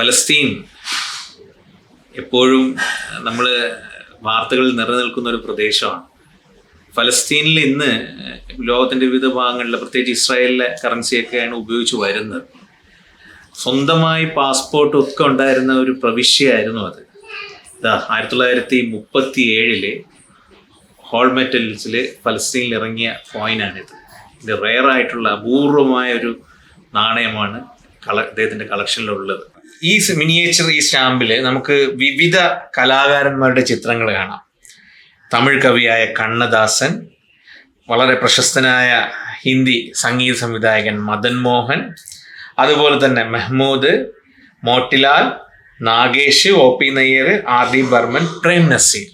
ഫലസ്തീൻ എപ്പോഴും നമ്മൾ വാർത്തകളിൽ നിലനിൽക്കുന്ന ഒരു പ്രദേശമാണ്. ഫലസ്തീനിൽ ഇന്ന് ലോകത്തിന്റെ വിവിധ ഭാഗങ്ങളിൽ പ്രത്യേകിച്ച് ഇസ്രായേലിലെ കറൻസിയൊക്കെയാണ് ഉപയോഗിച്ച് വരുന്നത്. സ്വന്തമായി പാസ്പോർട്ട് ഒക്കെ ഉണ്ടായിരുന്ന ഒരു പ്രവിശ്യയായിരുന്നു അത്. ഇതാ ആയിരത്തി തൊള്ളായിരത്തി മുപ്പത്തി ഏഴിൽ ഹോൾമെറ്റൽസിൽ ഫലസ്തീനിൽ ഇറങ്ങിയ കോയിനാണിത്. ഇത് റെയർ ആയിട്ടുള്ള അപൂർവമായ ഒരു നാണയമാണ് കള അദ്ദേഹത്തിന്റെ കളക്ഷനിലുള്ളത്. ഈ മിനിയേച്ചർ ഈ സ്റ്റാമ്പിൽ നമുക്ക് വിവിധ കലാകാരന്മാരുടെ ചിത്രങ്ങൾ കാണാം. തമിഴ് കവിയായ കണ്ണദാസൻ വളരെ പ്രശസ്തനായ ഹിന്ദി സംഗീത സംവിധായകൻ മദൻ മോഹൻ അതുപോലെ തന്നെ Mehmood Motilal Nagesh O P Nayyar D Burman Prem Nazir.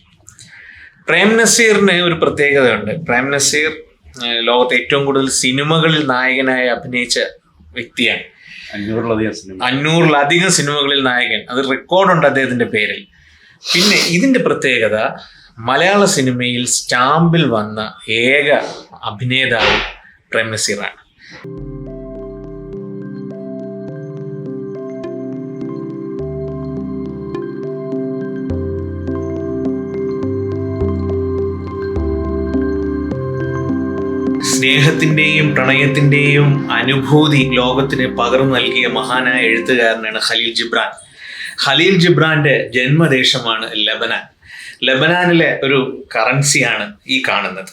Prem നസീറിന് ഒരു പ്രത്യേകതയുണ്ട്. പ്രേം നസീർ ലോകത്തെ ഏറ്റവും കൂടുതൽ സിനിമകളിൽ നായകനായി അഭിനയിച്ച വ്യക്തിയാണ്. അഞ്ഞൂറിലധികം സിനിമ അഞ്ഞൂറിലധികം സിനിമകളിൽ നായകൻ. അത് റെക്കോർഡുണ്ട് അദ്ദേഹത്തിന്റെ പേരിൽ. പിന്നെ ഇതിന്റെ പ്രത്യേകത മലയാള സിനിമയിൽ സ്റ്റാമ്പിൽ വന്ന ഏക അഭിനേതാവ് പ്രേം നസീറാണ് സ്നേഹത്തിന്റെയും പ്രണയത്തിന്റെയും അനുഭൂതി ലോകത്തിന് പകർന്നു നൽകിയ മഹാനായ എഴുത്തുകാരനാണ് ഖലീൽ ജിബ്രാൻ. ഖലീൽ ജിബ്രാന്റെ ജന്മദേശമാണ് ലബനാൻ. ലബനാനിലെ ഒരു കറൻസിയാണ് ഈ കാണുന്നത്.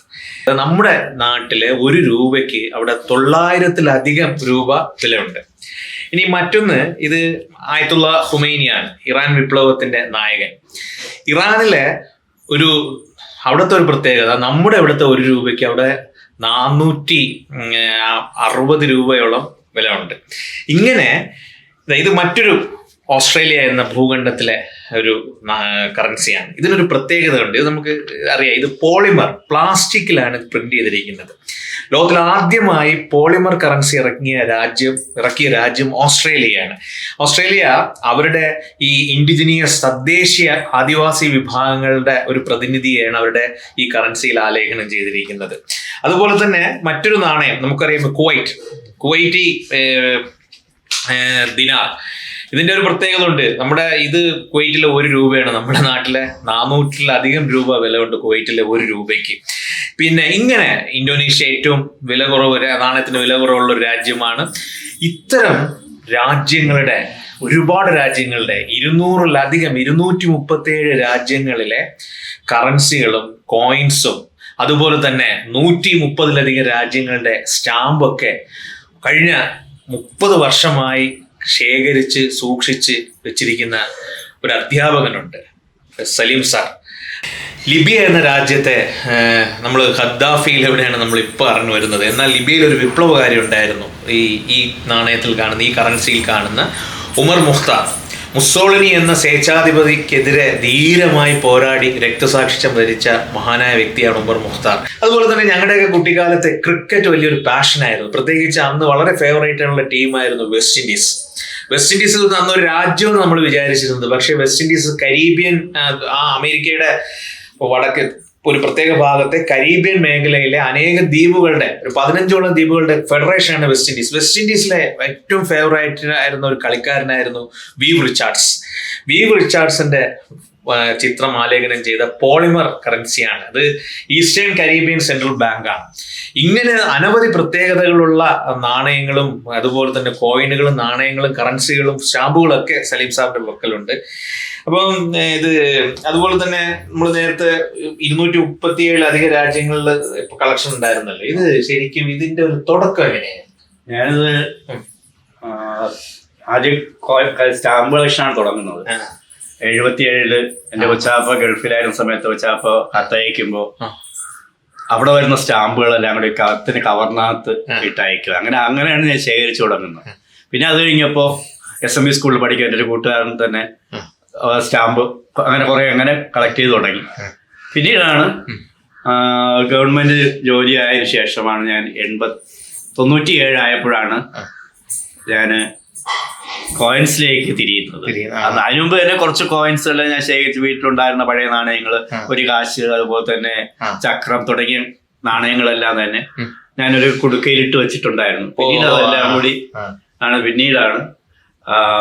നമ്മുടെ നാട്ടിലെ ഒരു രൂപയ്ക്ക് അവിടെ തൊള്ളായിരത്തിലധികം രൂപ വിലയുണ്ട്. ഇനി മറ്റൊന്ന് ഇത് ആയത്തുള്ള ഹുമൈനിയാണ് ഇറാൻ വിപ്ലവത്തിന്റെ നായകൻ. ഇറാനിലെ ഒരു അവിടുത്തെ ഒരു പ്രത്യേകത നമ്മുടെ ഇവിടുത്തെ ഒരു രൂപയ്ക്ക് അവിടെ നാനൂറ്റി അറുപത് രൂപയോളം വില ഉണ്ട് ഇങ്ങനെ ഇത് മറ്റൊരു ഓസ്ട്രേലിയ എന്ന ഭൂഖണ്ഡത്തിലെ ഒരു കറൻസിയാണ് ഇതിനൊരു പ്രത്യേകത ഉണ്ട് ഇത് നമുക്ക് അറിയാം. ഇത് പോളിമർ പ്ലാസ്റ്റിക്കിലാണ് പ്രിന്റ് ചെയ്തിരിക്കുന്നത്. ലോകത്തിൽ ആദ്യമായി പോളിമർ കറൻസി ഇറക്കിയ രാജ്യം ഇറക്കിയ രാജ്യം ഓസ്ട്രേലിയയാണ്. ഓസ്ട്രേലിയ അവരുടെ ഈ ഇൻഡിജിനിയസ് തദ്ദേശീയ ആദിവാസി വിഭാഗങ്ങളുടെ ഒരു പ്രതിനിധിയാണ് അവരുടെ ഈ കറൻസിയിൽ ആലേഖനം ചെയ്തിരിക്കുന്നത്. അതുപോലെ തന്നെ മറ്റൊരു നാണയം നമുക്കറിയാം കുവൈറ്റ്. കുവൈറ്റി ദിനാർ ഇതിന്റെ ഒരു പ്രത്യേകത ഉണ്ട് നമ്മുടെ ഇത് കുവൈറ്റിലെ ഒരു രൂപയാണ്. നമ്മുടെ നാട്ടിലെ നാനൂറ്റിലധികം രൂപ വില ഉണ്ട് കുവൈറ്റിലെ ഒരു രൂപയ്ക്ക്. പിന്നെ ഇങ്ങനെ ഇന്തോനേഷ്യ ഏറ്റവും വില കുറവ് നാണയത്തിന് വില കുറവുള്ള ഒരു രാജ്യമാണ്. ഇത്തരം രാജ്യങ്ങളുടെ ഒരുപാട് രാജ്യങ്ങളുടെ ഇരുന്നൂറിലധികം ഇരുന്നൂറ്റി മുപ്പത്തേഴ് രാജ്യങ്ങളിലെ കറൻസികളും കോയിൻസും അതുപോലെ തന്നെ നൂറ്റി മുപ്പതിലധികം രാജ്യങ്ങളുടെ സ്റ്റാമ്പൊക്കെ കഴിഞ്ഞ മുപ്പത് വർഷമായി ശേഖരിച്ച് സൂക്ഷിച്ച് വെച്ചിരിക്കുന്ന ഒരു അധ്യാപകനുണ്ട് സലീം സാർ. ലിബിയ എന്ന രാജ്യത്തെ നമ്മൾ ഖദ്ദാഫിയിൽ എവിടെയാണ് നമ്മൾ ഇപ്പോൾ അറിഞ്ഞു വരുന്നത്? എന്നാൽ ലിബിയയിൽ ഒരു വിപ്ലവകാരി ഉണ്ടായിരുന്നു. ഈ ഈ നാണയത്തിൽ കാണുന്ന ഈ കറൻസിയിൽ കാണുന്ന ഉമർ മുഖ്താർ. മുസ്സോളിനി എന്ന സ്വേച്ഛാധിപതിക്കെതിരെ ധീരമായി പോരാടി രക്തസാക്ഷിത്വം വരിച്ച മഹാനായ വ്യക്തിയാണ് ഉമർ മുഖ്താർ. അതുപോലെ തന്നെ ഞങ്ങളുടെയൊക്കെ കുട്ടിക്കാലത്തെ ക്രിക്കറ്റ് വലിയൊരു പാഷനായിരുന്നു പ്രത്യേകിച്ച് അന്ന് വളരെ ഫേവറേറ്റ് ആയിട്ടുള്ള ടീമായിരുന്നു വെസ്റ്റ് ഇൻഡീസ് വെസ്റ്റ് ഇൻഡീസിൽ അന്ന് ഒരു രാജ്യം നമ്മൾ വിചാരിച്ചിരുന്നത്. പക്ഷേ വെസ്റ്റ് ഇൻഡീസ് കരീബിയൻ ആ, അമേരിക്കയുടെ വടക്ക് ഒരു പ്രത്യേക ഭാഗത്തെ കരീബിയൻ മേഖലയിലെ അനേക ദ്വീപുകളുടെ ഒരു പതിനഞ്ചോളം ദ്വീപുകളുടെ ഫെഡറേഷനാണ് വെസ്റ്റ് ഇൻഡീസ് വെസ്റ്റ് ഇൻഡീസിലെ ഏറ്റവും ഫേവറേറ്റ് ആയിരുന്ന ഒരു കളിക്കാരനായിരുന്നു വീവ് റിച്ചാർഡ്സ് വീവ് റിച്ചാർഡ്സിന്റെ ചിത്രം ആലേഖനം ചെയ്ത പോളിമർ കറൻസിയാണ് അത് ഈസ്റ്റേൺ കരീബിയൻ സെൻട്രൽ ബാങ്കാണ് ഇങ്ങനെ അനവധി പ്രത്യേകതകളുള്ള നാണയങ്ങളും അതുപോലെ തന്നെ കോയിനുകളും നാണയങ്ങളും കറൻസികളും സ്റ്റാമ്പുകളും ഒക്കെ സലീം സാറിന്റെ പക്കലുണ്ട്. അപ്പം ഇത് അതുപോലെ തന്നെ നമ്മൾ നേരത്തെ ഇരുന്നൂറ്റി മുപ്പത്തിയേഴിലധികം രാജ്യങ്ങളിൽ ഇപ്പൊ കളക്ഷൻ ഉണ്ടായിരുന്നല്ലോ. ഇത് ശരിക്കും ഇതിന്റെ ഒരു തുടക്കം എങ്ങനെയാണ്? ഞാനിത് ആദ്യം സ്റ്റാമ്പ് കളക്ഷനാണ് തുടങ്ങുന്നത്. എഴുപത്തിയേഴിൽ എന്റെ കൊച്ചാപ്പ ഗൾഫിലായിരുന്ന സമയത്ത് കൊച്ചാപ്പ കത്തയക്കുമ്പോ. അവിടെ വരുന്ന സ്റ്റാമ്പുകളെല്ലാം കൂടി കത്തിന് കവറിനകത്ത് ആ. ഇട്ട് അയക്കുക അങ്ങനെ അങ്ങനെയാണ് ഞാൻ ശേഖരിച്ചു തുടങ്ങുന്നത് പിന്നെ അത് കഴിഞ്ഞപ്പോ എസ് എം ഇ സ്കൂളിൽ പഠിക്കാൻ എന്റെ ഒരു കൂട്ടുകാരൻ തന്നെ സ്റ്റാമ്പ് അങ്ങനെ കുറെ അങ്ങനെ കളക്ട് ചെയ്ത് തുടങ്ങി. പിന്നീടാണ് ഗവൺമെന്റ് ജോലി ആയതിനു ശേഷമാണ് ഞാൻ എൺപത് തൊണ്ണൂറ്റി ഏഴ് ആയപ്പോഴാണ് ഞാൻ കോയിൻസിലേക്ക് തിരിയുന്നത്. അതിനു മുമ്പ് തന്നെ കുറച്ച് കോയിൻസുകൾ ഞാൻ ശേഖരിച്ച് വീട്ടിലുണ്ടായിരുന്ന പഴയ നാണയങ്ങൾ ഒരു കാശ് അതുപോലെ തന്നെ. ചക്രം തുടങ്ങിയ നാണയങ്ങളെല്ലാം തന്നെ. ഞാനൊരു കുടുക്കയിലിട്ട് വെച്ചിട്ടുണ്ടായിരുന്നു. പിന്നീട് അതെല്ലാം കൂടി ആണ് പിന്നീടാണ്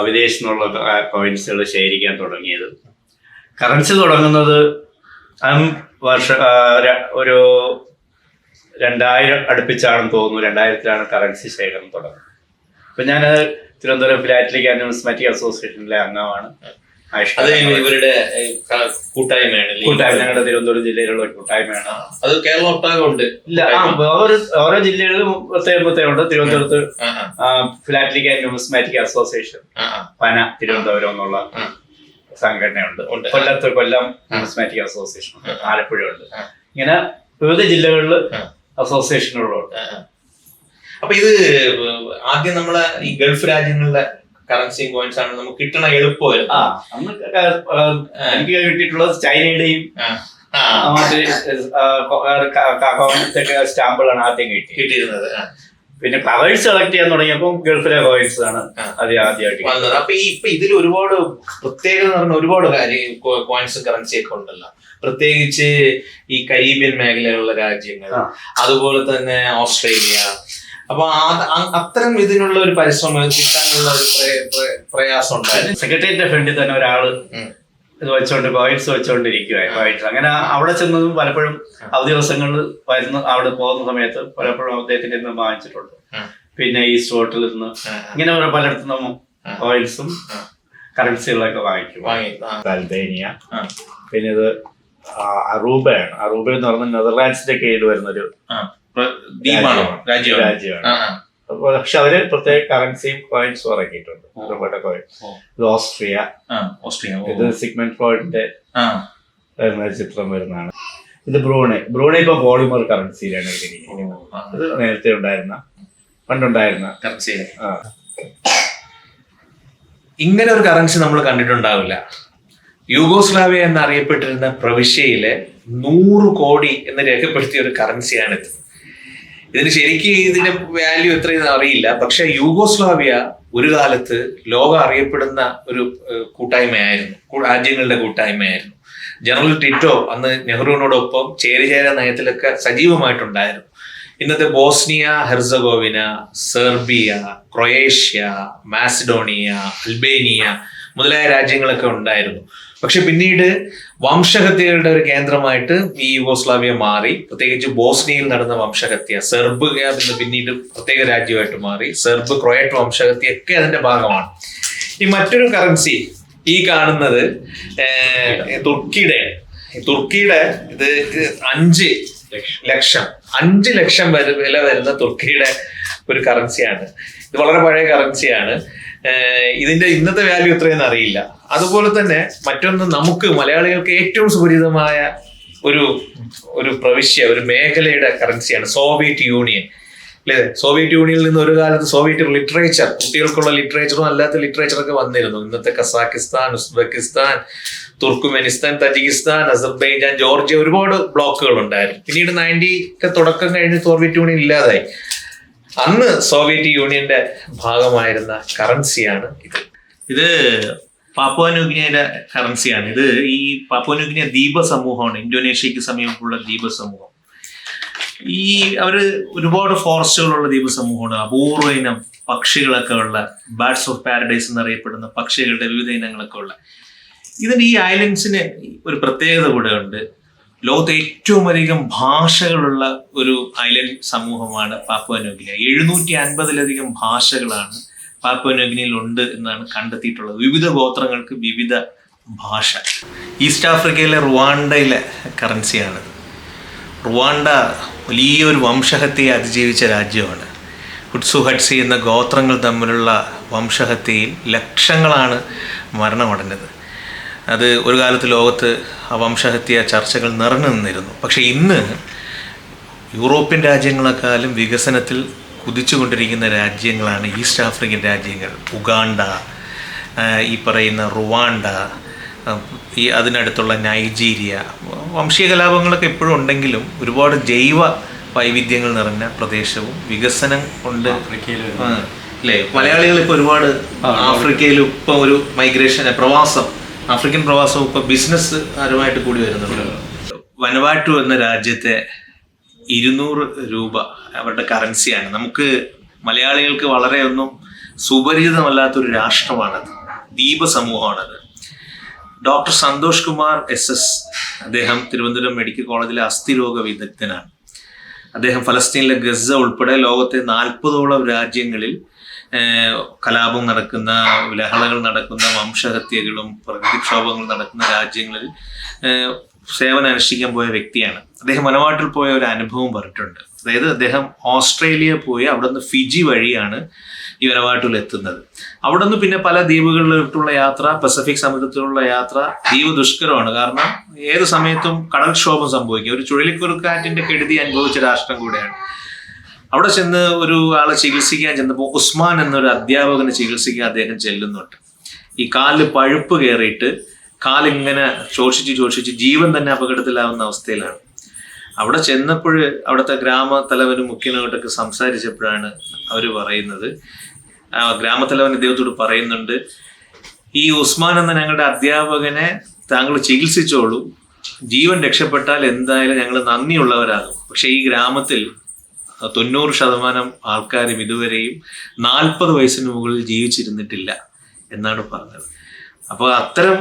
വിദേശത്തു നിന്നുള്ള കോയിൻസുകൾ ശേഖരിക്കാൻ തുടങ്ങിയത്. കറൻസി തുടങ്ങുന്നത് വർഷ ഒരു രണ്ടായിരം അടുപ്പിച്ചാണെന്ന് തോന്നുന്നു. രണ്ടായിരത്തിലാണ് കറൻസി ശേഖരണം തുടങ്ങുന്നത്. അപ്പം ഞാൻ തിരുവനന്തപുരം ഫിലാറ്റലിക് ആൻഡ് ന്യൂസ്മാറ്റിക് അസോസിയേഷനിലെ അംഗമാണ്. അത് ഇവരുടെ കൂട്ടായ്മയാണ്? കൂട്ടായ്മ ഞങ്ങളുടെ തിരുവനന്തപുരം ജില്ലയിലുള്ള കൂട്ടായ്മയാണ്. അത് കേരളം ഒട്ടാകെ ഉണ്ട് ഇല്ല ഓരോ ഓരോ ജില്ലകളിലും പ്രത്യേകം പ്രത്യേകം ഉണ്ട് തിരുവനന്തപുരത്ത് ഫിലാറ്റലിക് ആൻഡ് ന്യൂസ്മാറ്റിക് അസോസിയേഷൻ. പന തിരുവനന്തപുരം എന്നുള്ള. സംഘടനയുണ്ട്. കൊല്ലത്ത് കൊല്ലം ന്യൂസ്മാറ്റിക് അസോസിയേഷൻ ഉണ്ട്. ആലപ്പുഴ ഉണ്ട് ഇങ്ങനെ വിവിധ ജില്ലകളിൽ. അസോസിയേഷനുകളുണ്ട്. അപ്പൊ ഇത് ആദ്യം നമ്മളെ ഈ ഗൾഫ് രാജ്യങ്ങളിലെ കറൻസി കോയിൻസ് ആണ് നമുക്ക് കിട്ടണ എളുപ്പമായിരുന്നു. എനിക്ക് കിട്ടിയിട്ടുള്ളത് ചൈനയുടെയും മറ്റേ സ്റ്റാമ്പുകളാണ് ആദ്യം കിട്ടി കിട്ടിയിരുന്നത് പിന്നെ കവേഴ്സ് കളക്ട് ചെയ്യാൻ തുടങ്ങിയപ്പോൾ ഗൾഫിലെ കോയിൻസ് ആണ് ആദ്യം അത് ആദ്യമായിട്ട് വന്നത്. അപ്പൊ ഈ ഇപ്പൊ ഇതിൽ ഒരുപാട് പ്രത്യേകത എന്ന് പറഞ്ഞ ഒരുപാട് കാര്യം കോയിൻസും കറൻസി ഒക്കെ ഉണ്ടല്ലോ. പ്രത്യേകിച്ച് ഈ കരീബിയൻ മേഖലയിലുള്ള രാജ്യങ്ങൾ അതുപോലെ തന്നെ ഓസ്ട്രേലിയ അപ്പൊ അത്തരം ഇതിനുള്ള ഒരു പരിശ്രമം കിട്ടാനുള്ള ഒരു പ്രയ- പ്രയ- പ്രയാസം ഉണ്ടായിരുന്നു. സെക്രട്ടേറിയറ്റിന്റെ ഫ്രണ്ടിൽ തന്നെ ഒരാൾ ഇത് വെച്ചോണ്ട് കോയിൻസ് വെച്ചോണ്ടിരിക്കുകയാണ് കോയിൻസ് അങ്ങനെ അവിടെ ചെന്നതും പലപ്പോഴും അവധി ദിവസങ്ങളിൽ വരുന്ന അവിടെ പോകുന്ന സമയത്ത് പലപ്പോഴും അദ്ദേഹത്തിന്റെ നിന്ന് വാങ്ങിച്ചിട്ടുണ്ട്. പിന്നെ ഈ സ്പോട്ടിൽ നിന്ന് ഇങ്ങനെ ഓരോ പലയിടത്തു നിന്നും ഓയിൽസും കോയിൻസും കറൻസികളൊക്കെ വാങ്ങിക്കും. പിന്നെ ഇത് അറൂബയാണ്. അറൂബ എന്ന് പറഞ്ഞ നെതർലാൻഡ്സിന്റെ കീഴിൽ വരുന്ന രാജ്യമാണോ. പക്ഷെ അവർ പ്രത്യേക കറൻസിയും കോയിൻസും ഇറക്കിയിട്ടുണ്ട് അറൂബയുടെ കോയിൻ. ഇത് ഓസ്ട്രിയ. ഓസ്ട്രിയ. ഇത് സിഗ്മെന്റ് ഒരു ചിത്രം വരുന്നതാണ്. ഇത് ബ്രൂണെ. ബ്രൂണെ ഇപ്പൊ പോളിമർ കറൻസിയിലാണ് ഇത് നേരത്തെ ഉണ്ടായിരുന്ന പണ്ടുണ്ടായിരുന്ന കറൻസി ഇങ്ങനെ ഒരു കറൻസി നമ്മൾ കണ്ടിട്ടുണ്ടാവില്ല. യൂഗോസ്ലാവിയ എന്നറിയപ്പെട്ടിരുന്ന പ്രവിശ്യയിലെ നൂറ് കോടി എന്ന് രേഖപ്പെടുത്തിയ ഒരു കറൻസിയാണിത് ഇതിന് ശരിക്ക് ഇതിന്റെ വാല്യൂ എത്രയെന്ന് അറിയില്ല. പക്ഷെ യൂഗോസ്ലാവിയ ഒരു കാലത്ത് ലോകം അറിയപ്പെടുന്ന ഒരു കൂട്ടായ്മയായിരുന്നു. രാജ്യങ്ങളുടെ കൂട്ടായ്മയായിരുന്നു. ജനറൽ ടിറ്റോ അന്ന് നെഹ്റുവിനോടൊപ്പം ചേരിചേര നയത്തിലൊക്കെ സജീവമായിട്ടുണ്ടായിരുന്നു. ഇന്നത്തെ Bosnia Herzegovina Serbia Croatia Macedonia Albania മുതലായ രാജ്യങ്ങളൊക്കെ ഉണ്ടായിരുന്നു. പക്ഷെ പിന്നീട് വംശഹത്യകളുടെ ഒരു കേന്ദ്രമായിട്ട് ഈ യുഗോസ്ലാവിയ മാറി. പ്രത്യേകിച്ച് ബോസ്നിയയിൽ നടന്ന വംശഹത്യ സെർബ് പിന്നീട് പ്രത്യേക രാജ്യമായിട്ട് മാറി. സെർബ് ക്രൊയറ്റ് വംശഹത്യ ഒക്കെ അതിന്റെ ഭാഗമാണ്. ഈ മറ്റൊരു കറൻസി ഈ കാണുന്നത് തുർക്കിയുടെ. തുർക്കിയുടെ ഇത് അഞ്ച് ലക്ഷം. അഞ്ച് ലക്ഷം വില വരുന്ന തുർക്കിയുടെ ഒരു കറൻസിയാണ് ഇത് വളരെ പഴയ കറൻസിയാണ് ഇതിന്റെ ഇന്നത്തെ വാല്യൂ എത്രയെന്ന് അറിയില്ല. അതുപോലെ തന്നെ മറ്റൊന്ന് നമുക്ക് മലയാളികൾക്ക് ഏറ്റവും സുപരിചിതമായ ഒരു ഒരു പ്രവിശ്യ ഒരു മേഖലയുടെ കറൻസിയാണ് സോവിയറ്റ് യൂണിയൻ അല്ലേ സോവിയറ്റ് യൂണിയനിൽ നിന്ന് ഒരു കാലത്ത് സോവിയറ്റ് ലിറ്ററേച്ചർ കുട്ടികൾക്കുള്ള ലിറ്ററേച്ചറും അല്ലാത്ത ലിറ്ററേച്ചറൊക്കെ വന്നിരുന്നു. ഇന്നത്തെ Kazakhstan Uzbekistan Turkmenistan Tajikistan Azerbaijan Georgia ഒരുപാട് ബ്ലോക്കുകൾ ഉണ്ടായിരുന്നു. പിന്നീട് നയന്റിക്ക് തുടക്കം കഴിഞ്ഞ് സോവിയറ്റ് യൂണിയൻ ഇല്ലാതായി. അന്ന് സോവിയറ്റ് യൂണിയന്റെ ഭാഗമായിരുന്ന കറൻസിയാണ് ഇത്. ഇത് പാപ്പുവന്യൂഗിനിയുടെ കറൻസിയാണ്. ഇത് ഈ പാപ്പുവന്യൂഗിനിയ ദ്വീപ സമൂഹമാണ് ഇന്തോനേഷ്യക്ക് സമീപമുള്ള ദ്വീപ സമൂഹം ഈ അവർ ഒരുപാട് ഫോറസ്റ്റുകളുള്ള ദ്വീപ സമൂഹമാണ് അപൂർവ ഇനം പക്ഷികളൊക്കെ ഉള്ള ബാഡ്സ് ഓഫ് പാരഡൈസ് എന്നറിയപ്പെടുന്ന പക്ഷികളുടെ വിവിധ ഇനങ്ങളൊക്കെ ഉള്ള. ഇതിന് ഈ ഐലൻഡ്സിന് ഒരു പ്രത്യേകത കൂടെ ഉണ്ട്. ലോകത്തെ ഏറ്റവും അധികം ഭാഷകളുള്ള ഒരു ഐലൻഡ് സമൂഹമാണ് പാപ്പുവ ന്യൂഗിനിയ എഴുന്നൂറ്റി അൻപതിലധികം ഭാഷകളാണ് പാപ്പുവ ഉണ്ട് എന്നാണ് കണ്ടെത്തിയിട്ടുള്ളത്. വിവിധ ഗോത്രങ്ങൾക്ക് വിവിധ ഭാഷ. ഈസ്റ്റ് ആഫ്രിക്കയിലെ റുവാണ്ടയിലെ കറൻസിയാണ്. റുവാണ്ട വലിയൊരു വംശഹത്യയെ അതിജീവിച്ച രാജ്യമാണ്. ഹുട്സു ഹട്സി എന്ന ഗോത്രങ്ങൾ തമ്മിലുള്ള വംശഹത്യയിൽ ലക്ഷങ്ങളാണ് മരണമടഞ്ഞത്. അത് ഒരു കാലത്ത് ലോകത്ത് ആ വംശഹത്യ ചർച്ചകൾ നിറഞ്ഞു നിന്നിരുന്നു. പക്ഷേ ഇന്ന് യൂറോപ്യൻ രാജ്യങ്ങളെക്കാളും വികസനത്തിൽ കുതിച്ചുകൊണ്ടിരിക്കുന്ന രാജ്യങ്ങളാണ് ഈസ്റ്റ് ആഫ്രിക്കൻ രാജ്യങ്ങൾ. ഉഗാണ്ട ഈ പറയുന്ന റുവാണ്ട ഈ അതിനടുത്തുള്ള നൈജീരിയ വംശീയ കലാപങ്ങളൊക്കെ എപ്പോഴും ഉണ്ടെങ്കിലും ഒരുപാട് ജൈവ വൈവിധ്യങ്ങൾ നിറഞ്ഞ പ്രദേശവും വികസനം കൊണ്ട് അല്ലേ? മലയാളികൾ ഇപ്പോൾ ഒരുപാട് ആഫ്രിക്കയിൽ ഇപ്പം ഒരു മൈഗ്രേഷൻ പ്രവാസം ആഫ്രിക്കൻ പ്രവാസം ഇപ്പൊ ബിസിനസ് പരമായിട്ട് കൂടി വരുന്നുണ്ട്. വനവാട്ടു എന്ന രാജ്യത്തെ ഇരുന്നൂറ് രൂപ അവരുടെ കറൻസിയാണ് നമുക്ക് മലയാളികൾക്ക് വളരെ ഒന്നും സുപരിചിതമല്ലാത്തൊരു രാഷ്ട്രമാണത്. ദ്വീപ സമൂഹമാണത് doctor Santhosh Kumar S S അദ്ദേഹം തിരുവനന്തപുരം മെഡിക്കൽ കോളേജിലെ അസ്ഥിരോഗ വിദഗ്ധനാണ്. അദ്ദേഹം ഫലസ്തീനിലെ ഗസ ഉൾപ്പെടെ ലോകത്തെ നാൽപ്പതോളം രാജ്യങ്ങളിൽ കലാപം നടക്കുന്ന ലഹളകൾ നടക്കുന്ന വംശഹത്യകളും പ്രകൃതിക്ഷോഭങ്ങൾ നടക്കുന്ന രാജ്യങ്ങളിൽ സേവനം അനുഷ്ഠിക്കാൻ പോയ വ്യക്തിയാണ്. അദ്ദേഹം മലവാട്ടിൽ പോയ ഒരു അനുഭവം പറഞ്ഞിട്ടുണ്ട്. അതായത് അദ്ദേഹം ഓസ്ട്രേലിയ പോയി അവിടെ നിന്ന് ഫിജി വഴിയാണ് ഈ വനവാട്ടിൽ എത്തുന്നത്. അവിടെ നിന്ന് പിന്നെ പല ദ്വീപുകളിലോട്ടുള്ള യാത്ര പസഫിക് സമുദ്രത്തിലുള്ള യാത്ര ദ്വീപ് ദുഷ്കരമാണ് കാരണം ഏത് സമയത്തും കടൽക്ഷോഭം സംഭവിക്കും. ഒരു ചുഴലിക്കുറുക്കാറ്റിന്റെ കെടുതി അനുഭവിച്ച രാഷ്ട്രം കൂടെയാണ്. അവിടെ ചെന്ന് ഒരു ആളെ ചികിത്സിക്കാൻ ചെന്നപ്പോൾ ഉസ്മാൻ എന്നൊരു അധ്യാപകനെ ചികിത്സിക്കാൻ അദ്ദേഹം ചെല്ലുന്നുണ്ട്. ഈ കാലിൽ പഴുപ്പ് കയറിയിട്ട് കാലിങ്ങനെ ശോഷിച്ച് ശോഷിച്ച് ജീവൻ തന്നെ അപകടത്തിലാവുന്ന അവസ്ഥയിലാണ്. അവിടെ ചെന്നപ്പോൾ അവിടുത്തെ ഗ്രാമ തലവനും മുഖ്യനോട്ടൊക്കെ സംസാരിച്ചപ്പോഴാണ് അവർ പറയുന്നത്. ഗ്രാമത്തലവൻ ഇദ്ദേഹത്തോട് പറയുന്നുണ്ട് ഈ ഉസ്മാൻ എന്ന ഞങ്ങളുടെ അധ്യാപകനെ താങ്കൾ ചികിത്സിച്ചോളൂ. ജീവൻ രക്ഷപ്പെട്ടാൽ എന്തായാലും ഞങ്ങൾ നന്ദിയുള്ളവരാകും. പക്ഷേ ഈ ഗ്രാമത്തിൽ തൊണ്ണൂറ് ശതമാനം ആൾക്കാരും ഇതുവരെയും നാൽപ്പത് വയസ്സിന് മുകളിൽ ജീവിച്ചിരുന്നിട്ടില്ല എന്നാണ് പറഞ്ഞത്. അപ്പോൾ അത്തരം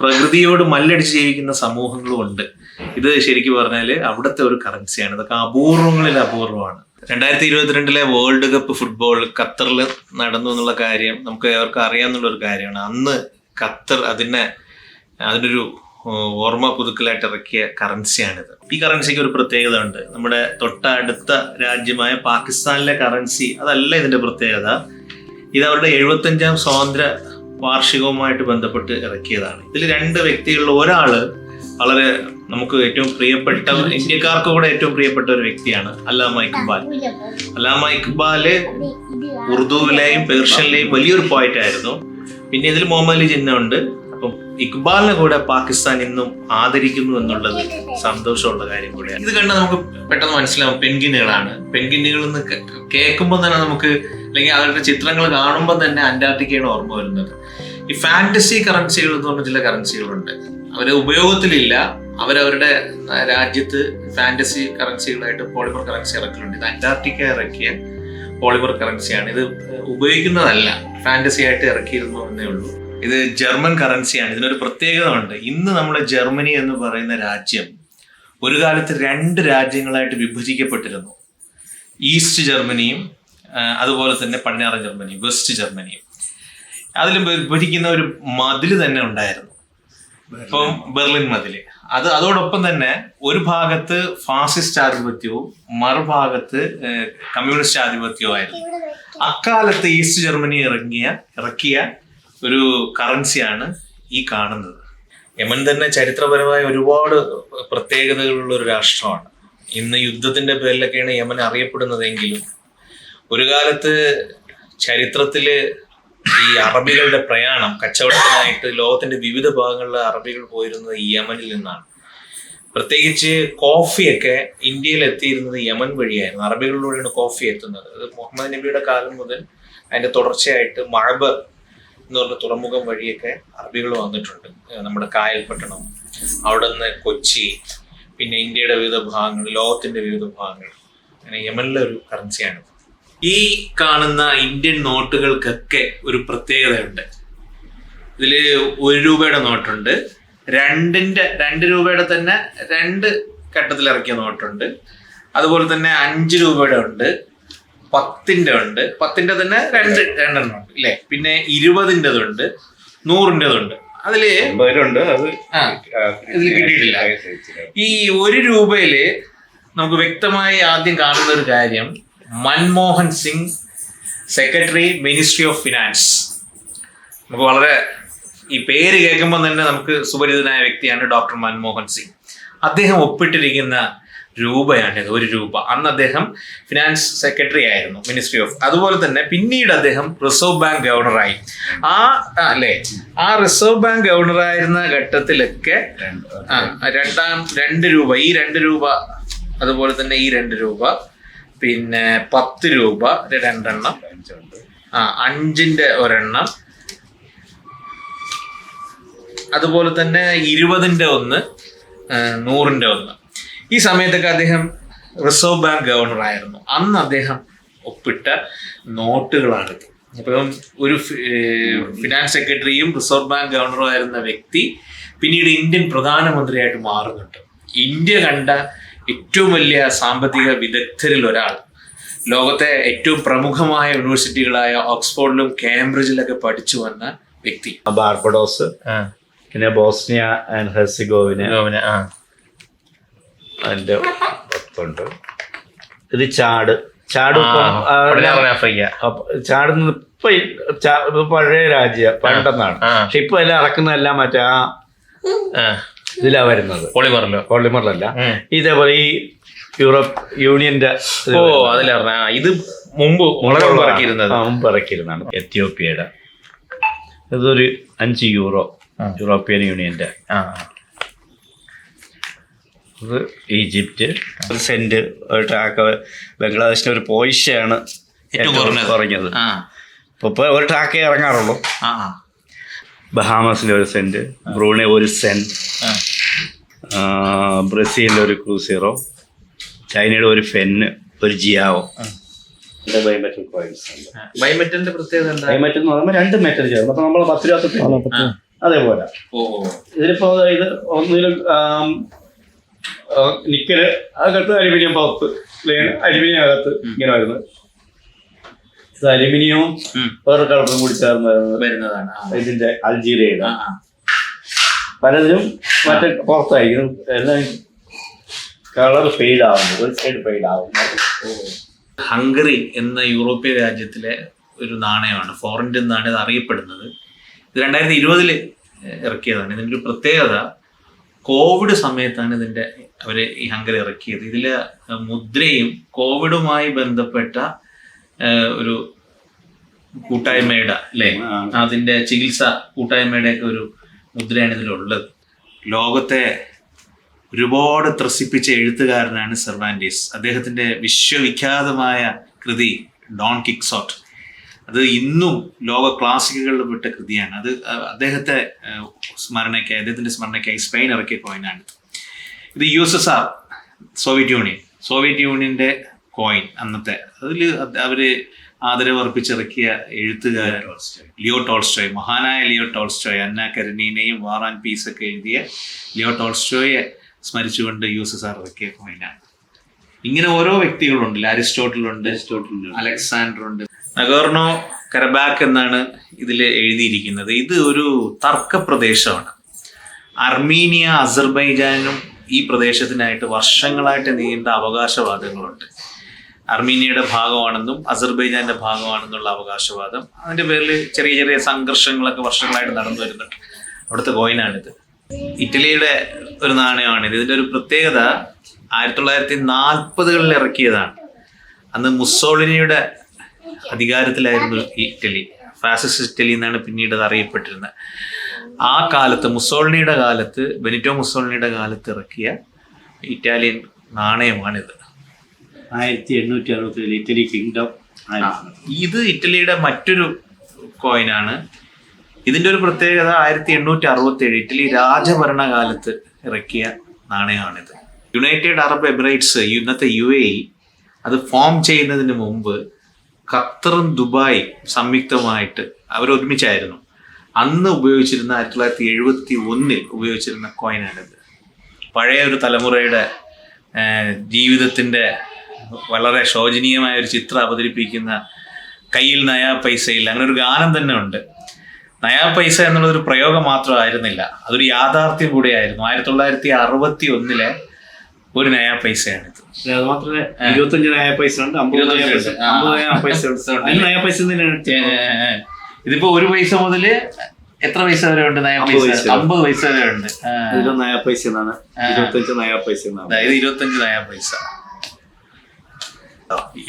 പ്രകൃതിയോട് മല്ലടിച്ച് ജീവിക്കുന്ന സമൂഹങ്ങളും ഉണ്ട്. ഇത് ശരിക്കും പറഞ്ഞാൽ അവിടുത്തെ ഒരു കറൻസിയാണ് ഇതൊക്കെ അപൂർവങ്ങളിൽ അപൂർവമാണ്. രണ്ടായിരത്തി ഇരുപത്തിരണ്ടിലെ വേൾഡ് കപ്പ് ഫുട്ബോൾ ഖത്തറിൽ നടന്നു എന്നുള്ള കാര്യം നമുക്ക് ഏവർക്കും അറിയാമെന്നുള്ള ഒരു കാര്യമാണ്. അന്ന് ഖത്തർ അതിനെ അതിനൊരു ഓർമ്മ പുതുക്കലായിട്ട് ഇറക്കിയ കറൻസിയാണിത് ഈ കറൻസിക്ക് ഒരു പ്രത്യേകത ഉണ്ട്. നമ്മുടെ തൊട്ടടുത്ത രാജ്യമായ പാകിസ്ഥാനിലെ കറൻസി അതല്ല ഇതിന്റെ പ്രത്യേകത. ഇത് അവരുടെ എഴുപത്തഞ്ചാം സ്വാതന്ത്ര്യ വാർഷികവുമായിട്ട് ബന്ധപ്പെട്ട് ഇറക്കിയതാണ്. ഇതിൽ രണ്ട് വ്യക്തികളിൽ ഒരാൾ വളരെ നമുക്ക് ഏറ്റവും പ്രിയപ്പെട്ട ഇന്ത്യക്കാർക്ക് കൂടെ ഏറ്റവും പ്രിയപ്പെട്ട ഒരു വ്യക്തിയാണ് അല്ലാമ ഇക്ബാൽ. അല്ലാമ ഇക്ബാൽ ഉറുദുവിലെയും പേർഷ്യനിലെയും വലിയൊരു പോയിന്റ് ആയിരുന്നു. പിന്നെ ഇതിൽ മുഹമ്മദ് അലി ജിന്ന ഉണ്ട് അപ്പം ഇക്ബാലിനെ കൂടെ പാകിസ്ഥാൻ ഇന്നും ആദരിക്കുന്നു എന്നുള്ളത് സന്തോഷമുള്ള കാര്യം കൂടിയാണ്. ഇത് കണ്ട് നമുക്ക് പെട്ടെന്ന് മനസ്സിലാവും പെൻഗിനുകളാണ് പെൻഗിനുകൾ എന്ന് കേൾക്കുമ്പോൾ തന്നെ നമുക്ക് അല്ലെങ്കിൽ അവരുടെ ചിത്രങ്ങൾ കാണുമ്പോൾ തന്നെ അന്റാർട്ടിക്കയാണ് ഓർമ്മ വരുന്നത്. ഈ ഫാന്റസി കറൻസികൾ എന്ന് പറഞ്ഞ ചില കറൻസികളുണ്ട്. അവരെ ഉപയോഗത്തിലില്ല. അവരവരുടെ രാജ്യത്ത് ഫാന്റസി കറൻസികളായിട്ട് പോളിമർ കറൻസി ഇറക്കലുണ്ട്. ഇത് അന്റാർട്ടിക്ക ഇറക്കിയ പോളിമർ കറൻസിയാണ്. ഇത് ഉപയോഗിക്കുന്നതല്ല. ഫാന്റസി ആയിട്ട് ഇറക്കിയിരുന്നു എന്നേ ഉള്ളൂ. ഇത് ജർമ്മൻ കറൻസിയാണ് ഇതിനൊരു പ്രത്യേകത ഉണ്ട് ഇന്ന് നമ്മുടെ ജർമ്മനി എന്ന് പറയുന്ന രാജ്യം ഒരു കാലത്ത് രണ്ട് രാജ്യങ്ങളായിട്ട് വിഭജിക്കപ്പെട്ടിരുന്നു. ഈസ്റ്റ് ജർമ്മനിയും അതുപോലെ തന്നെ പടിഞ്ഞാറൻ ജർമ്മനിയും വെസ്റ്റ് ജർമ്മനിയും. അതിൽ വിഭജിക്കുന്ന ഒരു മതിൽ തന്നെ ഉണ്ടായിരുന്നു. ഇപ്പം ബെർലിൻ മതിൽ. അത് അതോടൊപ്പം തന്നെ ഒരു ഭാഗത്ത് ഫാസിസ്റ്റ് ആധിപത്യവും മറുഭാഗത്ത് കമ്മ്യൂണിസ്റ്റ് ആധിപത്യവും ആയിരുന്നു. അക്കാലത്ത് ഈസ്റ്റ് ജർമ്മനി ഇറങ്ങിയ ഇറക്കിയ ഒരു കറൻസിയാണ് ഈ കാണുന്നത്. യമൻ തന്നെ ചരിത്രപരമായ ഒരുപാട് പ്രത്യേകതകളുള്ള ഒരു രാഷ്ട്രമാണ്. ഇന്ന് യുദ്ധത്തിന്റെ പേരിലൊക്കെയാണ് യമൻ അറിയപ്പെടുന്നതെങ്കിലും ഒരു കാലത്ത് ചരിത്രത്തിൽ ഈ അറബികളുടെ പ്രയാണം കച്ചവടത്തിനായിട്ട് ലോകത്തിന്റെ വിവിധ ഭാഗങ്ങളിലെ അറബികൾ പോയിരുന്നത് യമനിൽ നിന്നാണ്. പ്രത്യേകിച്ച് കോഫിയൊക്കെ ഇന്ത്യയിൽ എത്തിയിരുന്നത് യമൻ വഴിയായിരുന്നു. അറബികളിലൂടെയാണ് കോഫി എത്തുന്നത്. അത് മുഹമ്മദ് നബിയുടെ കാലം മുതൽ അതിന്റെ തുടർച്ചയായിട്ട് മഴബർ എന്ന് പറഞ്ഞ തുറമുഖം വഴിയൊക്കെ അറബികൾ വന്നിട്ടുണ്ട്. നമ്മുടെ കായൽപട്ടണം അവിടെ നിന്ന് കൊച്ചി പിന്നെ ഇന്ത്യയുടെ വിവിധ ഭാഗങ്ങൾ ലോകത്തിന്റെ വിവിധ ഭാഗങ്ങൾ. അങ്ങനെ യമനിലെ ഒരു കറൻസിയാണ് ഈ കാണുന്ന ഇന്ത്യൻ നോട്ടുകൾക്കൊക്കെ ഒരു പ്രത്യേകതയുണ്ട്. ഇതിൽ ഒരു രൂപയുടെ നോട്ടുണ്ട്. രണ്ടിന്റെ രണ്ട് രൂപയുടെ തന്നെ രണ്ട് ഘട്ടത്തിൽ ഇറക്കിയ നോട്ടുണ്ട്. അതുപോലെ തന്നെ അഞ്ച് രൂപയുടെ ഉണ്ട്. പത്തിന്റെ ഉണ്ട് പത്തിന്റെ തന്നെ രണ്ട് രണ്ടെണ്ണം ഉണ്ട് ഇല്ലേ? പിന്നെ ഇരുപതിന്റെതുണ്ട് നൂറിന്റെതുണ്ട്. അതിൽ ഉണ്ട് അത് ഇതിൽ കിട്ടിയിട്ടില്ല. ഈ ഒരു രൂപയിൽ നമുക്ക് വ്യക്തമായി ആദ്യം കാണുന്ന ഒരു കാര്യം Manmohan Singh secretary ministry of finance. നമുക്ക് വളരെ ഈ പേര് കേൾക്കുമ്പോൾ തന്നെ നമുക്ക് സുപരിചിതനായ വ്യക്തിയാണ് ഡോക്ടർ മൻമോഹൻ സിംഗ്. അദ്ദേഹം ഒപ്പിട്ടിരിക്കുന്ന രൂപയാണിത് ഒരു രൂപ. അന്ന് അദ്ദേഹം ഫിനാൻസ് സെക്രട്ടറി ആയിരുന്നു മിനിസ്ട്രി ഓഫ് അതുപോലെ തന്നെ പിന്നീട് അദ്ദേഹം റിസർവ് ബാങ്ക് ഗവർണറായി ആ അല്ലെ? ആ റിസർവ് ബാങ്ക് ഗവർണറായിരുന്ന ഘട്ടത്തിലൊക്കെ രണ്ടാം രണ്ട് രൂപ ഈ രണ്ട് രൂപ അതുപോലെ തന്നെ ഈ രണ്ട് രൂപ പിന്നെ പത്ത് രൂപ രണ്ടെണ്ണം. ആ അഞ്ചിന്റെ ഒരെണ്ണം. അതുപോലെ തന്നെ ഇരുപതിന്റെ ഒന്ന് നൂറിന്റെ ഒന്ന്. ഈ സമയത്തൊക്കെ അദ്ദേഹം റിസർവ് ബാങ്ക് ഗവർണർ ആയിരുന്നു. അന്ന് അദ്ദേഹം ഒപ്പിട്ട നോട്ടുകളാണ് അപ്പം ഒരു ഫിനാൻസ് സെക്രട്ടറിയും റിസർവ് ബാങ്ക് ഗവർണറും ആയിരുന്ന വ്യക്തി പിന്നീട് ഇന്ത്യൻ പ്രധാനമന്ത്രിയായിട്ട് മാറുന്നുണ്ട്. ഇന്ത്യ കണ്ട ഏറ്റവും വലിയ സാമ്പത്തിക വിദഗ്ധരിൽ ഒരാൾ ലോകത്തെ ഏറ്റവും പ്രമുഖമായ യൂണിവേഴ്സിറ്റികളായ ഓക്സ്ഫോർഡിലും കാംബ്രിഡ്ജിലൊക്കെ പഠിച്ചു വന്ന വ്യക്തി. ബാർബഡോസ് പിന്നെ ബോസ്നിയ ആൻഡ് ഹെർസിഗോവിന്. അതിന്റെ ഒപ്പുണ്ട് ഇത് ചാട്. ചാട് ചാട് ഇപ്പം, ചാടുന്നത് പഴയ രാജ്യ പണ്ടെന്നാണ്. പക്ഷെ ഇപ്പൊ എല്ലാം ഇറക്കുന്നതെല്ലാം മറ്റേ ആ ഇതിലാ വരുന്നത്. പോളിമറിലോ? പോളിമറിലല്ല. ഇതേപോലെ ഈ യൂറോപ്പ് യൂണിയന്റെ ഇത് ഓ അതിലറിഞ്ഞ ഇത് മുമ്പ് വളരെ മുമ്പ് ഇറക്കിയിരുന്നത്. ആ, മുമ്പ് ഇറക്കിയിരുന്നതാണ്. എത്യോപ്യയുടെ. ഇതൊരു അഞ്ച് യൂറോ യൂറോപ്യൻ യൂണിയന്റെ. ഇത് ഈജിപ്റ്റ്. ഒരു സെന്റ് ട്രാക്ക് ടാക്ക ബംഗ്ലാദേശിലെ ഒരു പോയിഷയാണ് ഏറ്റവും കുറഞ്ഞത്. കുറഞ്ഞത്. ആ. ഇപ്പൊ ഇപ്പൊ ഒരു ട്രാക്കേ ഇറങ്ങാറുള്ളൂ. ബഹാമസിലെ ഒരു സെന്റ് ബ്രൂണെ ഒരു സെന്റ് ആ. ബ്രസീലിലെ ഒരു ക്രൂസീറോ ചൈനയുടെ ഒരു ഫെന്ന് ഒരു ജിയാവോ. ബയോമെട്രിക് കോയിൻസ് ഉണ്ട്. പ്രത്യേകത എന്താ? എന്ന് പറയുമ്പോൾ രണ്ട് മെറ്റൽ ചേർന്ന്. അപ്പൊ നമ്മൾ പത്ത് രൂപ അതേപോലെ. ഇതിലിപ്പോ ഇത് ഒന്നിലും നിക്കൽ. അകത്ത് അലുമിനിയം പൗത്ത് അലുമിനിയം അകത്ത് ഇങ്ങനെ വരുന്നത് ഇത് അലുമിനിയവും. വേറെ കളറും കൂടി ചേർന്ന് വരുന്നതാണ്. ഇതിന്റെ അൾജീരിയയുടെ. പലതിലും മറ്റേ പുറത്തായിരിക്കും. എല്ലാം കളർ ഫെയ്ഡ് ആവുന്നു ഒരു സൈഡ് ഫെയ്ഡ് ആവുന്നു ഹംഗറി എന്ന യൂറോപ്യൻ രാജ്യത്തിലെ ഒരു നാണയമാണ് ഫോറിൻ നാണയം അറിയപ്പെടുന്നത്. ഇത് രണ്ടായിരത്തി ഇരുപതിൽ ഇറക്കിയതാണ്. ഇതിന്റെ ഒരു പ്രത്യേകത കോവിഡ് സമയത്താണ് ഇതിന്റെ അവർ ഈ ഹങ്കർ ഇറക്കിയത്. ഇതിലെ മുദ്രയും കോവിഡുമായി ബന്ധപ്പെട്ട ഒരു കൂട്ടായ്മയുടെ അല്ലേ? അതിന്റെ അതിന്റെ ചികിത്സ കൂട്ടായ്മയുടെ ഒക്കെ ഒരു മുദ്രയാണ് ഇതിലുള്ളത്. ലോകത്തെ ഒരുപാട് ത്രസിപ്പിച്ച എഴുത്തുകാരനാണ് സെർവാൻഡീസ്. അദ്ദേഹത്തിന്റെ വിശ്വവിഖ്യാതമായ കൃതി ഡോൺ കിക്സോട്ട്. അത് ഇന്നും ലോക ക്ലാസിക്കുകളിൽ വിട്ട കൃതിയാണ്. അത് അദ്ദേഹത്തെ സ്മരണയ്ക്കായി അദ്ദേഹത്തിന്റെ സ്മരണയ്ക്കായി സ്പെയിൻ ഇറക്കിയ കോയിനാണ് ഇത് U S S R Soviet union. Soviet യൂണിയന്റെ കോയിൻ അന്നത്തെ. അതിൽ അവർ ആദരവർപ്പിച്ചിറക്കിയ എഴുത്തുകാരൻ ലിയോ ടോൾസ്റ്റോയ്. മഹാനായ ലിയോ ടോൾസ്റ്റോയ് അന്ന കരനീനെയും വാർ ആൻഡ് പീസ് ഒക്കെ എഴുതിയ ലിയോ ടോൾസ്റ്റോയെ സ്മരിച്ചുകൊണ്ട് യു എസ് എസ് ആർ ഇറക്കിയ കോയിനാണ് ഇങ്ങനെ ഓരോ വ്യക്തികളുണ്ട്. അരിസ്റ്റോട്ടിലുണ്ട് അലക്സാണ്ടർ ഉണ്ട് നഗോർണോ കരബാക്ക് എന്നാണ് ഇതിൽ എഴുതിയിരിക്കുന്നത്. ഇത് ഒരു തർക്ക പ്രദേശമാണ് അർമീനിയ അസർബൈജാനും ഈ പ്രദേശത്തിനായിട്ട് വർഷങ്ങളായിട്ട് നീണ്ട അവകാശവാദങ്ങളുണ്ട്. അർമീനിയയുടെ ഭാഗമാണെന്നും അസർബൈജാന്റെ ഭാഗമാണെന്നുള്ള അവകാശവാദം. അതിന്റെ പേരിൽ ചെറിയ ചെറിയ സംഘർഷങ്ങളൊക്കെ വർഷങ്ങളായിട്ട് നടന്നു വരുന്നുണ്ട്. അവിടുത്തെ കോയിനാണിത്. ഇറ്റലിയുടെ ഒരു നാണയമാണിത്. ഇതിന്റെ ഒരു പ്രത്യേകത ആയിരത്തി തൊള്ളായിരത്തി നാൽപ്പതുകളിൽ ഇറക്കിയതാണ്. അന്ന് മുസോളിനിയുടെ അധികാരത്തിലായിരുന്നു ഈ ഇറ്റലി ഫാസിസ്റ്റ് ഇറ്റലി എന്നാണ് പിന്നീട് അത് അറിയപ്പെട്ടിരുന്നത്. ആ കാലത്ത് മുസോളിനിയുടെ കാലത്ത് ബെനിറ്റോ മുസോളിനിയുടെ കാലത്ത് ഇറക്കിയ ഇറ്റാലിയൻ നാണയമാണിത്. ആയിരത്തി എണ്ണൂറ്റി അറുപത്തി ഇറ്റലി കിങ്ഡം ഇത് ഇറ്റലിയുടെ മറ്റൊരു കോയിനാണ്. ഇതിന്റെ ഒരു പ്രത്യേകത ആയിരത്തി എണ്ണൂറ്റി അറുപത്തി ഏഴ് ഇറ്റലി രാജഭരണകാലത്ത് ഇറക്കിയ നാണയമാണിത്. യുണൈറ്റഡ് അറബ് എമിറേറ്റ്സ് ഇന്നത്തെ യു എ ഇ അത് ഫോം ചെയ്യുന്നതിന് മുമ്പ് ഖത്തറും ദുബായും സംയുക്തമായിട്ട് അവരൊരുമിച്ചായിരുന്നു. അന്ന് ഉപയോഗിച്ചിരുന്ന ആയിരത്തി തൊള്ളായിരത്തി എഴുപത്തി ഒന്നിൽ ഉപയോഗിച്ചിരുന്ന കോയിനാണിത്. പഴയ ഒരു തലമുറയുടെ ജീവിതത്തിന്റെ വളരെ ശോചനീയമായ ഒരു ചിത്രം അവതരിപ്പിക്കുന്ന കയ്യിൽ നയാ പൈസയിൽ അങ്ങനെ ഒരു ഗാനം തന്നെ ഉണ്ട്. നയാ പൈസ എന്നുള്ളതൊരു പ്രയോഗം മാത്രമായിരുന്നില്ല. അതൊരു യാഥാർത്ഥ്യം കൂടിയായിരുന്നു. ആയിരത്തി തൊള്ളായിരത്തി അറുപത്തി ഒന്നിലെ ഒരു നയാ പൈസയാണിത്. അത് മാത്രമേ ഇരുപത്തഞ്ച് നയ പൈസ ഉണ്ട് അമ്പത് നയ പൈസ. അമ്പത് നയ പൈസ ഉണ്ട്. അതിന് നയ പൈസ ഇതിപ്പോ ഒരു പൈസ മുതൽ എത്ര പൈസ വരെ ഉണ്ട് നയ പൈസ. അമ്പത് പൈസ വരെ ഉണ്ട്. അതായത് ഇതിൽ നയ പൈസ എന്നാണ്. ഇരുപത്തഞ്ച് നയ പൈസ എന്നാണ്. അതായത് ഇരുപത്തഞ്ച് നയാ പൈസ.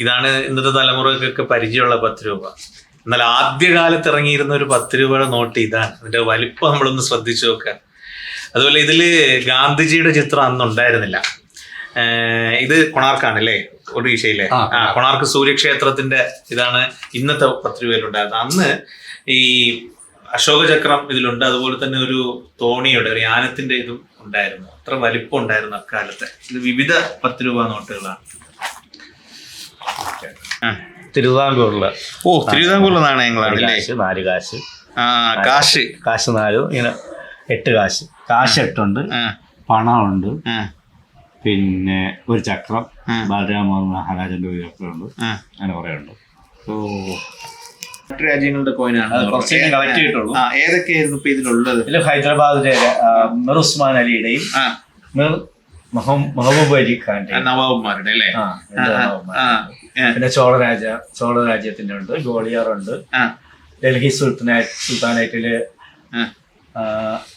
ഇതാണ് ഇന്നത്തെ തലമുറക്കൊക്കെ പരിചയമുള്ള പത്ത് രൂപ. എന്നാൽ ആദ്യകാലത്ത് ഇറങ്ങിയിരുന്ന ഒരു പത്ത് രൂപയുടെ നോട്ട് ഇതാണ്. അതിന്റെ വലിപ്പം നമ്മളൊന്ന് ശ്രദ്ധിച്ചു നോക്കുക. അതുപോലെ ഇതിൽ ഗാന്ധിജിയുടെ ചിത്രം അന്ന് ഉണ്ടായിരുന്നില്ല ഏഹ് ഇത് കൊണാർക്കാണ് അല്ലേ ഒഡീഷയിലെ ആ, കൊണാർക്ക് സൂര്യക്ഷേത്രത്തിന്റെ ഇതാണ് ഇന്നത്തെ പത്രികയിലുണ്ടായിരുന്നത് അന്ന് ഈ അശോകചക്രം ഇതിലുണ്ട്. അതുപോലെ തന്നെ ഒരു തോണിയുടെ ഒരു യാനത്തിന്റെ ഇതും ഉണ്ടായിരുന്നു. അത്ര വലിപ്പം ഉണ്ടായിരുന്നു അക്കാലത്ത്. ഇത് വിവിധ പത്ത് രൂപ നോട്ടുകളാണ് തിരുവിതാംകൂറിൽ. ഓ തിരുവിതാംകൂറിലെ നാണയങ്ങളാണ് നാല് കാശ്. ആ കാശ്. കാശ് നാല് ഇങ്ങനെ എട്ട് കാശ്. കാശ് എട്ടുണ്ട് പണമുണ്ട്. പിന്നെ ഒരു ചക്രം. ബാലരാമ മഹാരാജന്റെ ഒരു ചക്രമുണ്ട് ഉണ്ട്. അങ്ങനെ കുറെ ഉണ്ട്. ഓ മറ്റു രാജ്യങ്ങളുടെ കോയിനാണ് ഏതൊക്കെയായിരുന്നു ഇപ്പൊ ഇതിലുള്ളത്? ഇതിൽ ഹൈദരാബാദിലെ മിർ ഉസ്മാൻ അലിയുടെയും മിർ മുഹമ്മദ് മെഹബൂബ് അലി ഖാന്റെ നവാബുമാരുടെ അല്ലേ? പിന്നെ ചോളരാജ ചോളരാജ്യത്തിന്റെ ഉണ്ട് ഗോളിയാർ ഉണ്ട് ആ, ഡൽഹി സുൽത്താനായിട്ട് അത്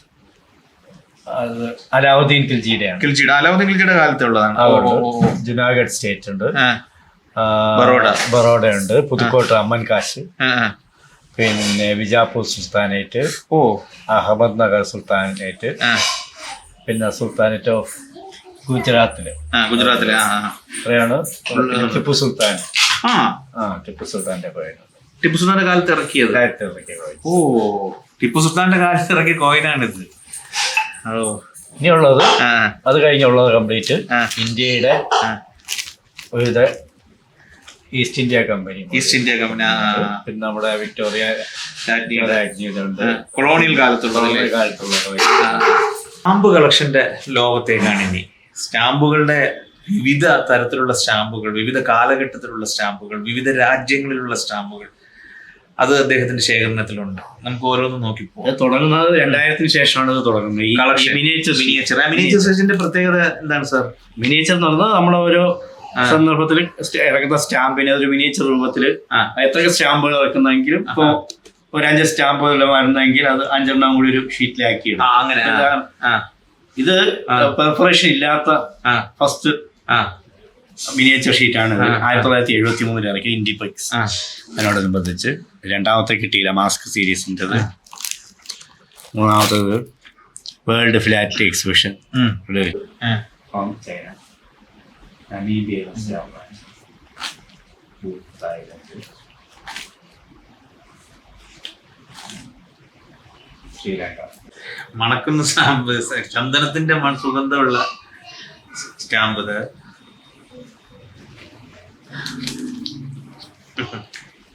അലാവുദ്ദീൻ ഖിൽജിയുടെയാണ് കിൽജിയുടെ അലാവുദ്ദീൻ കിൽജിയുടെ കാലത്തുള്ളതാണ്. ജുനാഗഡ് സ്റ്റേറ്റ് ഉണ്ട്. ബറോഡ. ബറോഡ ഉണ്ട് പുതുക്കോട്ട അമ്മൻ കാശ്. പിന്നെ വിജാപൂർ സുൽത്താനേറ്റ്. ഓ. അഹമ്മദ് നഗർ സുൽത്താനേറ്റ്. പിന്നെ സുൽത്താനേറ്റ് ഓഫ് ഗുജറാത്തിൽ. ഗുജറാത്തിൽ. അത്രയാണ് ടിപ്പു സുൽത്താൻ. ആ. ടിപ്പു സുൽത്താന്റെ കോയിൻ ടിപ്പു സുൽത്താന്റെ കാലത്ത് ഇറക്കിയത്? രണ്ടായിരത്തി ഇറക്കിയ കോയിൻ. ഓ ടിപ്പു സുൽത്താന്റെ കാലത്ത് ഇറക്കിയ കോയിനാണിത്. ഇനിയുള്ളത് അത് കഴിഞ്ഞുള്ളത് കംപ്ലീറ്റ് ഇന്ത്യയുടെ ഒരു East India company. East India company. പിന്നെ നമ്മുടെ വിക്ടോറിയ രാജ്ഞിയുണ്ട് കൊളോണിയൽ കാലത്തുള്ളതല്ലേ കാലത്തുള്ള സ്റ്റാമ്പ് കളക്ഷന്റെ ലോകത്തേക്കാണ് ഇനി. സ്റ്റാമ്പുകളുടെ വിവിധ തരത്തിലുള്ള സ്റ്റാമ്പുകൾ വിവിധ കാലഘട്ടത്തിലുള്ള സ്റ്റാമ്പുകൾ വിവിധ രാജ്യങ്ങളിലുള്ള സ്റ്റാമ്പുകൾ അത് അദ്ദേഹത്തിന്റെ ശേഖരണത്തിലുണ്ട്. നമുക്ക് ഓരോന്നും നോക്കി പോകാം തുടങ്ങുന്നത് രണ്ടായിരത്തിന് ശേഷമാണ് ഇത് തുടങ്ങുന്നത്. ഈ മിനിയേച്ചർ മിനിയേച്ചർ മിനിയേച്ചർ സൈസിന്റെ പ്രത്യേകത എന്താണ് സർ മിനിയേച്ചർ എന്ന് പറഞ്ഞാൽ നമ്മുടെ ഓരോ സന്ദർഭത്തിൽ ഇറക്കുന്ന സ്റ്റാമ്പിനെ ഒരു മിനിയേച്ചർ രൂപത്തിൽ. എത്രയൊക്കെ സ്റ്റാമ്പുകൾ ഇറക്കുന്നെങ്കിലും ഇപ്പോ ഒരു അഞ്ച് സ്റ്റാമ്പുകൾ വരുന്നെങ്കിൽ അത് അഞ്ചെണ്ണം കൂടി ഒരു ഷീറ്റിലാക്കി അങ്ങനെ. ഇത് പെർഫറേഷൻ ഇല്ലാത്ത ഫസ്റ്റ് മിനിയേച്ചർ ഷീറ്റാണ്. ആയിരത്തി തൊള്ളായിരത്തി എഴുപത്തി മൂന്നിൽ ഇറക്കിയ ഇൻഡിപെക്സ് അതിനോടനുബന്ധിച്ച് രണ്ടാമത്തെ കിട്ടിയില്ല മാസ്ക് സീരീസിന്റെത് മൂന്നാമത്തേത് വേൾഡ് ഫ്ലാറ്റ് എക്സിബിഷൻ ശ്രീലങ്ക. മണക്കുന്ന സ്റ്റാമ്പ് ചന്ദനത്തിന്റെ മൺ സുഗന്ധമുള്ള സ്റ്റാമ്പ്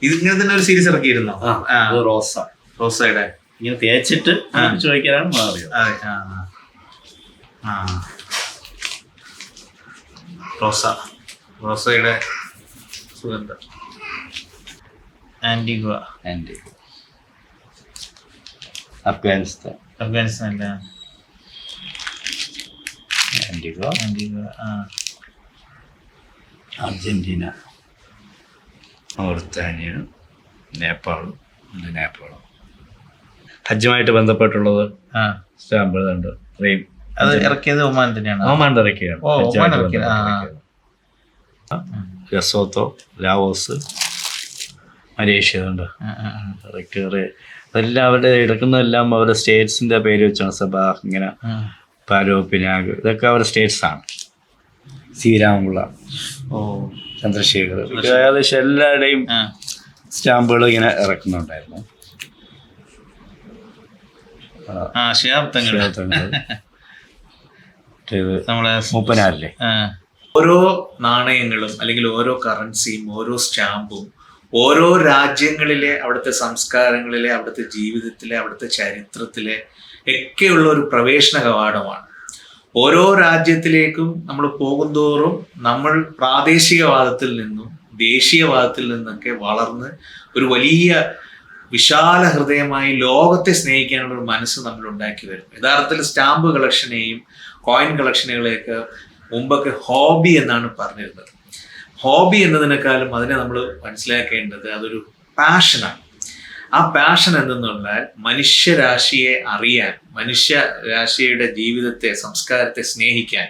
ഇത് ഇത് ഇങ്ങനെ തന്നെ ഒരു സീരീസ് ഇറക്കിയിരുന്നോ. റോസ. റോസയുടെ. ഇങ്ങനെ തേച്ചിട്ട് ചോദിക്കാനാണ് മാറിയത് അതെ ആ ആ. റോസ. റോസയുടെ സുഗന്ധം. ആന്റിഗുവ. ആൻഡ് അഫ്ഗാനിസ്ഥാൻ. അഫ്ഗാനിസ്ഥാൻ ആൻഡിഗോ ആന്റിഗുവ ആ. അർജന്റീന. മൗറിത്താനിയ നേപ്പാൾ ഇത് നേപ്പാളും. ഹജ്ജുമായിട്ട് ബന്ധപ്പെട്ടുള്ളത് ആ. ഉണ്ട്. അത് ഇറക്കിയത് ഒമാൻ തന്നെയാണ്. ഒമാൻ ഇറക്കിയാണ് ലസോത്തോ ലാവോസ് മലേഷ്യ ഉണ്ട്. ഇറക്കിയത് അതെല്ലാം അവരുടെ എടുക്കുന്നതെല്ലാം അവരുടെ സ്റ്റേറ്റ്സിന്റെ പേര് വെച്ചാണ് സബാഹ് ഇങ്ങനെ. പാരോ പിനാഗ് ഇതൊക്കെ അവരുടെ സ്റ്റേറ്റ്സ് ആണ് ശ്രീരാമുള്ള ഓ. ചന്ദ്രശേഖർ. ഏകദേശം എല്ലാവരുടെയും ആ. സ്റ്റാമ്പുകൾ ഇങ്ങനെ ഇറക്കുന്നുണ്ടായിരുന്നു. ആ. ഓരോ നാണയങ്ങളും അല്ലെങ്കിൽ ഓരോ കറൻസിയും ഓരോ സ്റ്റാമ്പും ഓരോ രാജ്യങ്ങളിലെ അവിടുത്തെ സംസ്കാരങ്ങളിലെ അവിടുത്തെ ജീവിതത്തിലെ അവിടുത്തെ ചരിത്രത്തിലെ ഒക്കെയുള്ള ഒരു പ്രവേശന കവാടമാണ്. ഓരോ രാജ്യത്തിലേക്കും നമ്മൾ പോകുന്തോറും നമ്മൾ പ്രാദേശികവാദത്തിൽ നിന്നും ദേശീയവാദത്തിൽ നിന്നൊക്കെ വളർന്ന് ഒരു വലിയ വിശാല ഹൃദയമായി ലോകത്തെ സ്നേഹിക്കാനുള്ള ഒരു മനസ്സ് നമ്മൾ ഉണ്ടാക്കി വരും യഥാർത്ഥത്തിൽ സ്റ്റാമ്പ് കളക്ഷനെയും കോയിൻ കളക്ഷനുകളെയൊക്കെ മുമ്പൊക്കെ ഹോബി എന്നാണ് പറഞ്ഞിരുന്നത്. ഹോബി എന്നതിനേക്കാളും അതിനെ നമ്മൾ മനസ്സിലാക്കേണ്ടത് അതൊരു പാഷനാണ്. ആ പാഷൻ എന്തെന്നാൽ മനുഷ്യരാശിയെ അറിയാൻ മനുഷ്യരാശിയുടെ ജീവിതത്തെ സംസ്കാരത്തെ സ്നേഹിക്കാൻ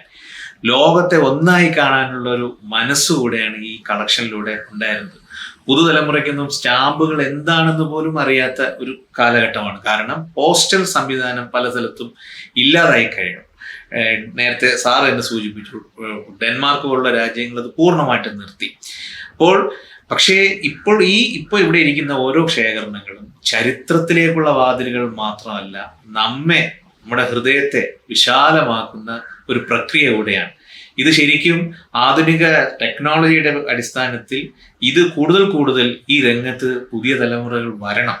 ലോകത്തെ ഒന്നായി കാണാനുള്ള ഒരു മനസ്സുകൂടെയാണ് ഈ കളക്ഷനിലൂടെ ഉണ്ടായിരുന്നത്. പുതുതലമുറയ്ക്കൊന്നും സ്റ്റാമ്പുകൾ എന്താണെന്ന് പോലും അറിയാത്ത ഒരു കാലഘട്ടമാണ്. കാരണം പോസ്റ്റൽ സംവിധാനം പല സ്ഥലത്തും ഇല്ലാതായി കഴിയും നേരത്തെ സാർ എന്നെ സൂചിപ്പിച്ചു ഡെൻമാർക്ക് പോലുള്ള രാജ്യങ്ങൾ അത് പൂർണമായിട്ടും നിർത്തി. അപ്പോൾ പക്ഷേ ഇപ്പോൾ ഈ ഇപ്പോൾ ഇവിടെ ഇരിക്കുന്ന ഓരോ ശേഖരണങ്ങളും ചരിത്രത്തിലേക്കുള്ള വാതിലുകൾ മാത്രമല്ല നമ്മെ നമ്മുടെ ഹൃദയത്തെ വിശാലമാക്കുന്ന ഒരു പ്രക്രിയ കൂടെയാണ്. ഇത് ശരിക്കും ആധുനിക ടെക്നോളജിയുടെ അടിസ്ഥാനത്തിൽ ഇത് കൂടുതൽ കൂടുതൽ ഈ രംഗത്ത് പുതിയ തലമുറകൾ വരണം.